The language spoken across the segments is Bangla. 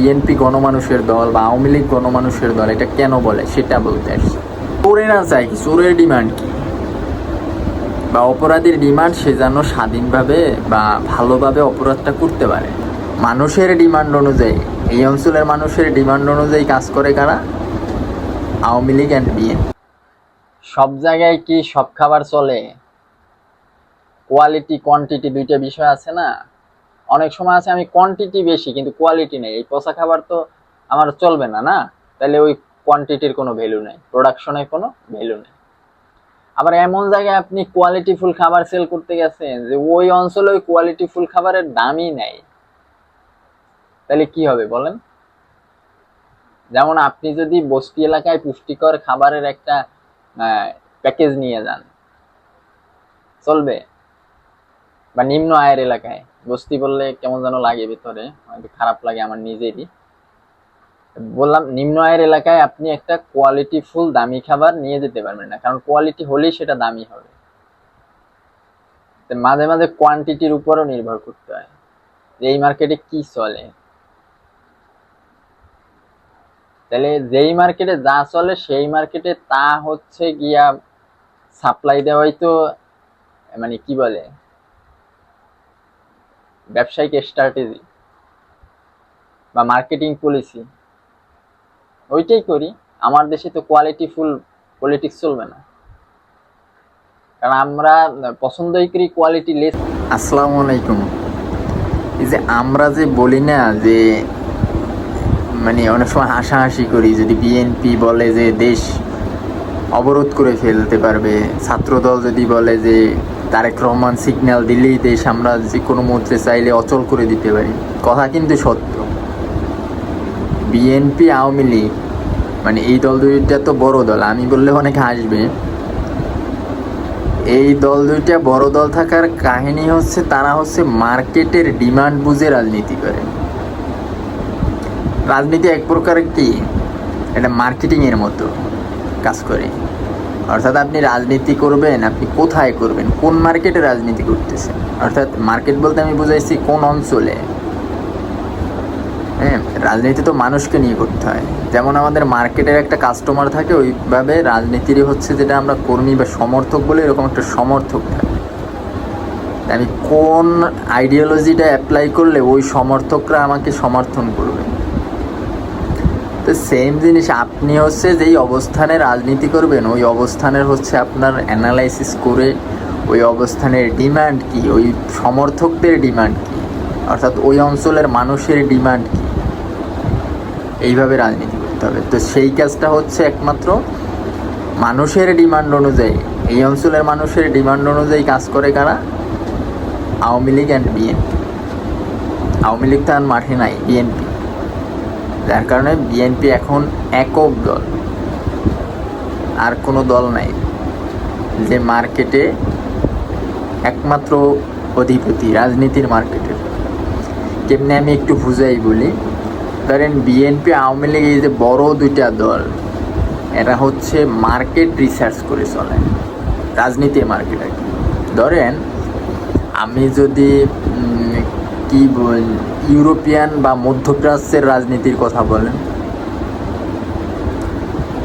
বিএনপি গণমানুষের দল বা আওয়ামী লীগ গণমানুষের দল, এটা কেন বলে? সেটা বলতে আসছি। চোরেরা চাই কি? চোরের ডিমান্ড কি? বা অপরাধীর ডিমান্ড সে যেন স্বাধীনভাবে বা ভালোভাবে অপরাধটা করতে পারে। মানুষের ডিমান্ড অনুযায়ী, এই অঞ্চলের মানুষের ডিমান্ড অনুযায়ী কাজ করে কারা? আওয়ামী লীগ অ্যান্ড বিএনপি সব জায়গায় কি সব খাবার চলে? কোয়ালিটি কোয়ান্টিটি দুইটা বিষয় আছে না? অনেক সময় আছে আমি কোয়ান্টিটি বেশি, কিন্তু কোয়ালিটি নেই। এই পচা খাবার তো আমার চলবে না না? তাহলে ওই কোয়ান্টিটির কোনো ভ্যালু নেই। প্রোডাকশনের কোনো ভ্যালু নেই। আবার এমন জায়গায় আপনি কোয়ালিটি ফুল খাবার সেল করতে গেছেন যে ওই অঞ্চলে ওই কোয়ালিটি ফুল খাবারের দামই নেই। তাহলে কি হবে বলেন? যেমন আপনি যদি বস্তি এলাকায় পুষ্টিকর খাবারের একটা প্যাকেজ নিয়ে যান, চলবে? বা নিম্ন আয়ের এলাকায়। বস্তি বললে কেমন যেন লাগে ভিতরে হয়তো খারাপ লাগে আমার নিজেরই। বললাম, নিম্ন আয়ের এলাকায় আপনি একটা কোয়ালিটি ফুল দামি খাবার নিয়ে যেতে পারবেন না, কারণ কোয়ালিটি হলেই সেটা দামি হবে। মাঝে মাঝে কোয়ান্টিটির উপরও নির্ভর করতে হয় যে এই মার্কেটে কি চলে। তাহলে যেই মার্কেটে যা চলে সেই মার্কেটে তা হচ্ছে গিয়া সাপ্লাই দেওয়াই তো মানে কি বলে ব্যবসায়িক স্ট্র্যাটেজি বা মার্কেটিং পলিসি ওইটাই করি। আমার দেশে তো কোয়ালিটি ফুল পলিটিক্স চলবে না। কারণ আমরা পছন্দই করি কোয়ালিটি লেস আসসালামু আলাইকুম। এই যে আমরা যে বলি না যে মানে অনেক সময় হাসাহাসি করি, যদি বিএনপি বলে যে দেশ অবরোধ করে ফেলতে পারবে, ছাত্রদল যদি বলে যে তারেক রহমান সিগন্যাল দিলেই দেশ আমরা যে কোনো মুহূর্তে চাইলে অচল করে দিতে পারি। কথা কিন্তু সত্য। বিএনপি আওয়ামী লীগ মানে এই দল দুইটা তো বড় দল, আমি বললে অনেকে হাসবে। এই দল দুইটা বড় দল থাকার কাহিনী হচ্ছে তারা হচ্ছে মার্কেটের ডিমান্ড বুঝে রাজনীতি করে। রাজনীতি এক প্রকার কি এটা মার্কেটিংয়ের মতো কাজ করে। অর্থাৎ আপনি রাজনীতি করবেন, আপনি কোথায় করবেন, কোন মার্কেটে রাজনীতি করতেছেন? অর্থাৎ মার্কেট বলতে আমি বুঝাইছি কোন অঞ্চলে। হ্যাঁ রাজনীতি তো মানুষকে নিয়ে করতে হয়। যেমন আমাদের মার্কেটের একটা কাস্টমার থাকে, ওইভাবে রাজনীতিরই হচ্ছে যেটা আমরা কর্মী বা সমর্থক বলে এরকম একটা সমর্থক থাকে। আমি কোন আইডিওলজিটা অ্যাপ্লাই করলে ওই সমর্থকরা আমাকে সমর্থন করবে? তো সেম জিনিস, আপনি হচ্ছে যেই অবস্থানে রাজনীতি করবেন, ওই অবস্থানের হচ্ছে আপনার অ্যানালাইসিস করে ওই অবস্থানের ডিমান্ড কি, ওই সমর্থকদের ডিমান্ড কি, অর্থাৎ ওই অঞ্চলের মানুষের ডিমান্ড কি। এইভাবে রাজনীতি করতে হবে। তো সেই কাজটা হচ্ছে একমাত্র মানুষের ডিমান্ড অনুযায়ী, এই অঞ্চলের মানুষের ডিমান্ড অনুযায়ী কাজ করে কারা? আওয়ামী লীগ অ্যান্ড বিএনপি আওয়ামী লীগ তো আর মাঠে নাই বিএনপি যার কারণে বিএনপি এখন একক দল। আর কোনো দল নাই যে মার্কেটে একমাত্র অধিপতি, রাজনীতির মার্কেটের কেমনি আমি একটু বুঝাই বলি, ধরেন বিএনপি আওয়ামী লীগ এই যে বড় দুইটা দল, এরা হচ্ছে মার্কেট রিসার্চ করে চলে রাজনীতির মার্কেট আর কি। ধরেন আমি যদি কি বল, ইউরোপিয়ান বা মধ্যপ্রাচ্যের রাজনীতির কথা বলেন?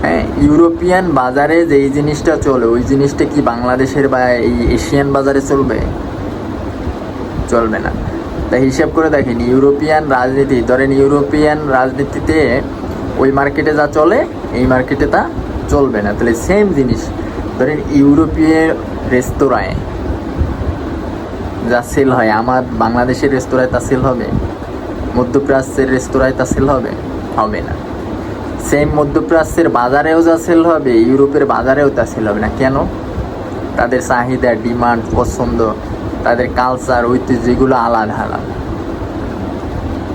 হ্যাঁ ইউরোপিয়ান বাজারে যেই জিনিসটা চলে, ওই জিনিসটা কি বাংলাদেশের বা এই এশিয়ান বাজারে চলবে? চলবে না। তাই হিসাব করে দেখেন, ইউরোপিয়ান রাজনীতি, ধরেন ইউরোপিয়ান রাজনীতিতে ওই মার্কেটে যা চলে, এই মার্কেটে তা চলবে না। তাহলে সেম জিনিস, ধরেন ইউরোপীয় রেস্তোরাঁয় যা সেল হয়, আমার বাংলাদেশের রেস্তোরাঁয় তা সেল হবে, মধ্যপ্রাচ্যের রেস্তোরাঁয় তা সেল হবে হবে না। সেম মধ্যপ্রাচ্যের বাজারেও যা সেল হবে, ইউরোপের বাজারেও তা সেল হবে না। কেন? তাদের চাহিদা ডিমান্ড পছন্দ, তাদের কালচার ঐতিহ্য, এগুলো আলাদা আলাদা।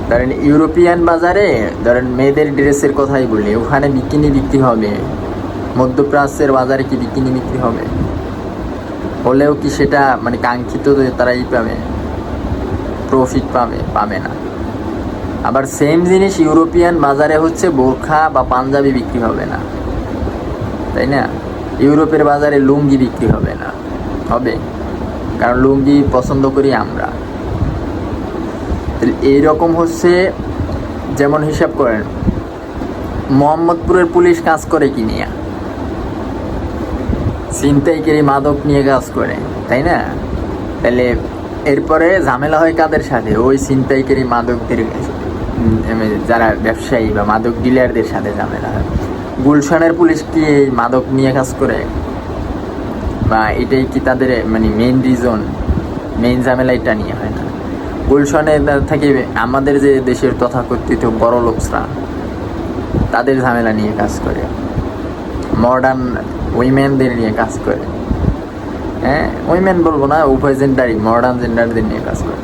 ধরেন ইউরোপিয়ান বাজারে, ধরেন মেয়েদের ড্রেসের কথাই বলি, ওখানে বিকিনি বিক্রি হবে, মধ্যপ্রাচ্যের বাজারে কি বিকিনি বিক্রি হবে? হলেও কি সেটা মানে কাঙ্ক্ষিত তারা ই পাবে প্রফিট পাবে পাবে না। আবার সেম জিনিস ইউরোপিয়ান বাজারে হচ্ছে বোরখা বা পাঞ্জাবি বিক্রি হবে না। তাই না? ইউরোপের বাজারে লুঙ্গি বিক্রি হবে না। হবে। কারণ লুঙ্গি পছন্দ করি আমরা। এইরকম হচ্ছে, যেমন হিসাব করেন, মোহাম্মদপুরের পুলিশ কাজ করে কি নিয়ে? ছিনতাইকারী মাদক নিয়ে কাজ করে, তাই না? তাহলে এরপরে ঝামেলা হয় কাদের সাথে? ওই ছিনতাইকারী মাদকদের যারা ব্যবসায়ী বা মাদক ডিলারদের সাথে ঝামেলা হয়। গুলশানের পুলিশ কি এই মাদক নিয়ে কাজ করে? বা এটাই কি তাদের মানে মেইন রিজন মেইন ঝামেলা এটা নিয়ে হয়? না গুলশানে থেকে আমাদের যে দেশের তথাকথিত বড় লোকসরা তাদের ঝামেলা নিয়ে কাজ করে। মডার্ন উইমেনদের নিয়ে কাজ করে। হ্যাঁ? উইমেন বলব না, উভয় জেন্ডারই মডার্ন জেন্ডারদের নিয়ে কাজ করে।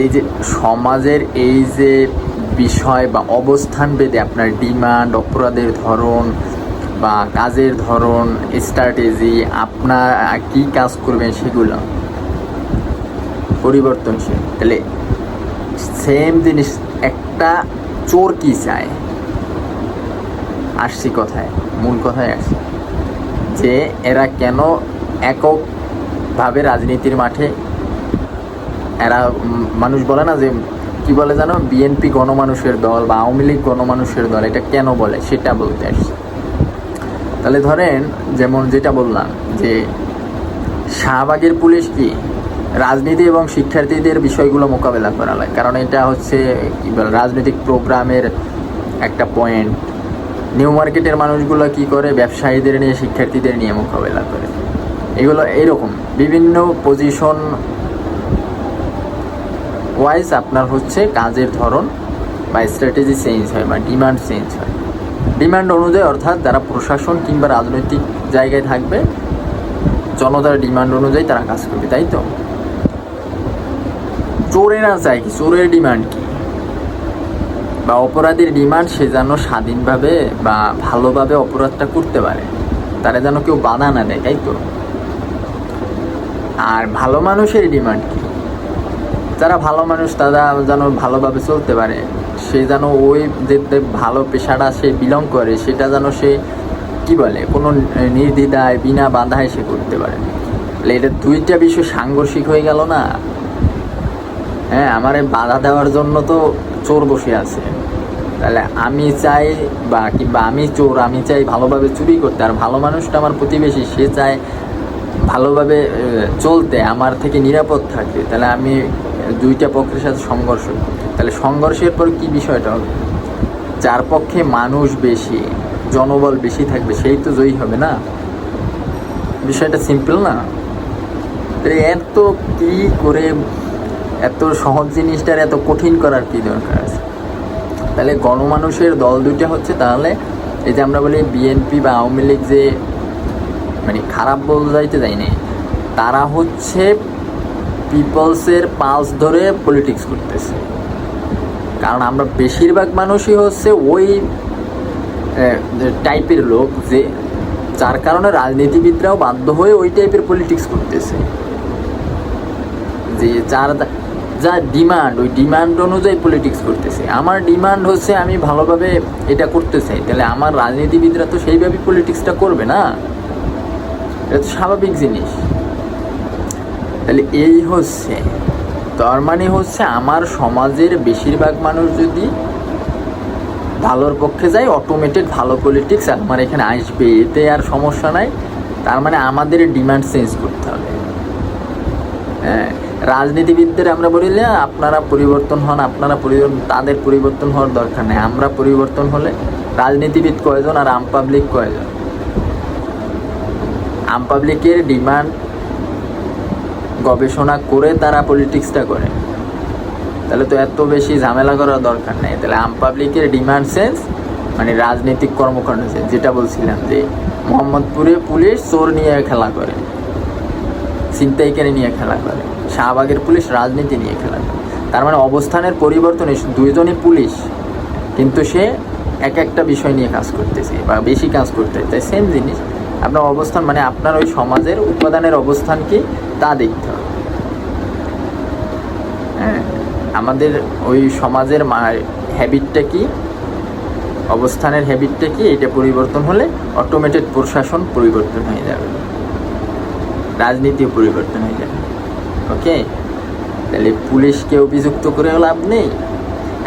এই যে সমাজের এই যে বিষয় বা অবস্থান ভেদে আপনার ডিমান্ড অপরাধের ধরন বা কাজের ধরন স্ট্র্যাটেজি আপনার কি কাজ করবেন সেগুলো পরিবর্তনশীল। তাহলে সেম জিনিস, একটা চোর কি চায়? আসছি কথায়, মূল কথায় আসছি। যে এরা কেন এককভাবে রাজনীতির মাঠে এরা মানুষ বলে না যে, কি বলে জানো? বিএনপি গণমানুষের দল বা আওয়ামী লীগ গণমানুষের দল, এটা কেন বলে? সেটা বলতে আসছি। তাহলে ধরেন, যেমন যেটা বললাম, যে শাহবাগের পুলিশ কি রাজনীতি এবং শিক্ষার্থীদের বিষয়গুলো মোকাবেলা করা হয় কারণ এটা হচ্ছে, কি বলে, রাজনৈতিক প্রোগ্রামের একটা পয়েন্ট নিউ মার্কেটের মানুষগুলো কি করে? ব্যবসায়ীদের নিয়ে, শিক্ষার্থীদের নিয়ে মোকাবেলা করে। এগুলো এইরকম। বিভিন্ন পজিশন ওয়াইজ আপনার হচ্ছে কাজের ধরন বা স্ট্র্যাটেজি চেঞ্জ হয় বা ডিমান্ড চেঞ্জ হয়। ডিমান্ড অনুযায়ী অর্থাৎ যারা প্রশাসন কিংবা রাজনৈতিক জায়গায় থাকবে, জনতার ডিমান্ড অনুযায়ী তারা কাজ করবে, তাই তো? চোরেরা চায় কি? চোরের ডিমান্ড কি? বা অপরাধীর ডিমান্ড সে যেন স্বাধীনভাবে বা ভালোভাবে অপরাধটা করতে পারে, তারা যেন কেউ বাধা না দেয়, তাই তো? আর ভালো মানুষের ডিমান্ড কি? যারা ভালো মানুষ, তারা যেন ভালোভাবে চলতে পারে, সে যেন ওই যে ভালো পেশাটা সে বিলং করে, সেটা যেন সে, কি বলে, কোনো নির্দ্বিধায়, বিনা বাধায় সে করতে পারে। এটা দুইটা বিষয় সাংঘর্ষিক হয়ে গেল না? হ্যাঁ আমার বাধা দেওয়ার জন্য তো চোর বসে আছে। তাহলে আমি চাই বা কিংবা আমি চোর, আমি চাই ভালোভাবে চুরি করতে। আর ভালো মানুষটা আমার প্রতিবেশী, সে চায় ভালোভাবে চলতে, আমার থেকে নিরাপদ থাকতে। তাহলে আমি দুইটা পক্ষের সাথে সংঘর্ষ তাহলে সংঘর্ষের পর কি বিষয়টা হবে? যার পক্ষে মানুষ বেশি, জনবল বেশি থাকবে, সেই তো জয়ী হবে না? বিষয়টা সিম্পল না? এত কি করে, এত সহজ জিনিসটার এত কঠিন করার কি দরকার আছে? তাহলে গণমানুষের দল দুইটা হচ্ছে, তাহলে এই যে আমরা বলি বিএনপি বা আওয়ামী লীগ যে মানে খারাপ বলতে যাইতে যায়নি তারা হচ্ছে পিপলসের পালস ধরে পলিটিক্স করতেছে। কারণ আমরা বেশিরভাগ মানুষই হচ্ছে ওই টাইপের লোক যে, যার কারণে রাজনীতিবিদরাও বাধ্য হয়ে ওই টাইপের পলিটিক্স করতেছে। যে যার যা ডিমান্ড ওই ডিমান্ড অনুযায়ী পলিটিক্স করতেছে। আমার ডিমান্ড হচ্ছে আমি ভালোভাবে এটা করতে চাই। তাহলে আমার রাজনীতিবিদরা তো সেইভাবে পলিটিক্সটা করবে না? এটা তো স্বাভাবিক জিনিস। তাহলে এই হচ্ছে। তার মানে হচ্ছে আমার সমাজের বেশিরভাগ মানুষ যদি ভালোর পক্ষে যায় অটোমেটেড ভালো পলিটিক্স আমার এখানে আসবে, এতে আর সমস্যা নাই। তার মানে আমাদের ডিমান্ড চেঞ্জ করতে হবে। রাজনীতিবিদদের আমরা বলি আপনারা পরিবর্তন হন আপনারা পরিবর্তন তাদের পরিবর্তন হওয়ার দরকার নেই। আমরা পরিবর্তন হলে রাজনীতিবিদ কয়জন আর আম পাবলিক কয়জন? আম পাবলিকের ডিমান্ড গবেষণা করে তারা পলিটিক্সটা করে। তাহলে তো এত বেশি ঝামেলা করার দরকার নেই। তাহলে আম পাবলিকের ডিমান্ড সেন্স মানে রাজনৈতিক কর্মকাণ্ড sense, যেটা বলছিলাম যে মোহাম্মদপুরে পুলিশ চোর নিয়ে খেলা করে ছিনতাইকারী নিয়ে খেলা করে। শাহবাগের পুলিশ রাজনীতি নিয়ে খেলা করে তার মানে অবস্থানের পরিবর্তনে দুইজনই পুলিশ, কিন্তু সে এক একটা বিষয় নিয়ে কাজ করতেছে বা বেশি কাজ করতে তাই সেম জিনিস, আপনার অবস্থান মানে আপনার ওই সমাজের উপাদানের অবস্থান কি তা দেখতে হবে। হ্যাঁ আমাদের ওই সমাজের হ্যাবিটটা কি? অবস্থানের হ্যাবিটটা কি? এটা পরিবর্তন হলে অটোমেটেড প্রশাসন পরিবর্তন হয়ে যাবে। রাজনীতিও পরিবর্তন হয়ে যাবে। ওকে? তাহলে পুলিশকে অভিযুক্ত করেও লাভ নেই,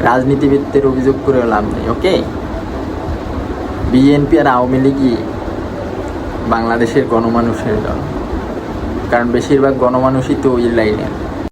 রাজনীতিবিদদের অভিযোগ করেও লাভ নেই, ওকে? বিএনপি আর আওয়ামী লীগই বাংলাদেশের গণমানুষের দল। কারণ বেশিরভাগ গণমানুষই তো ওই লাইনে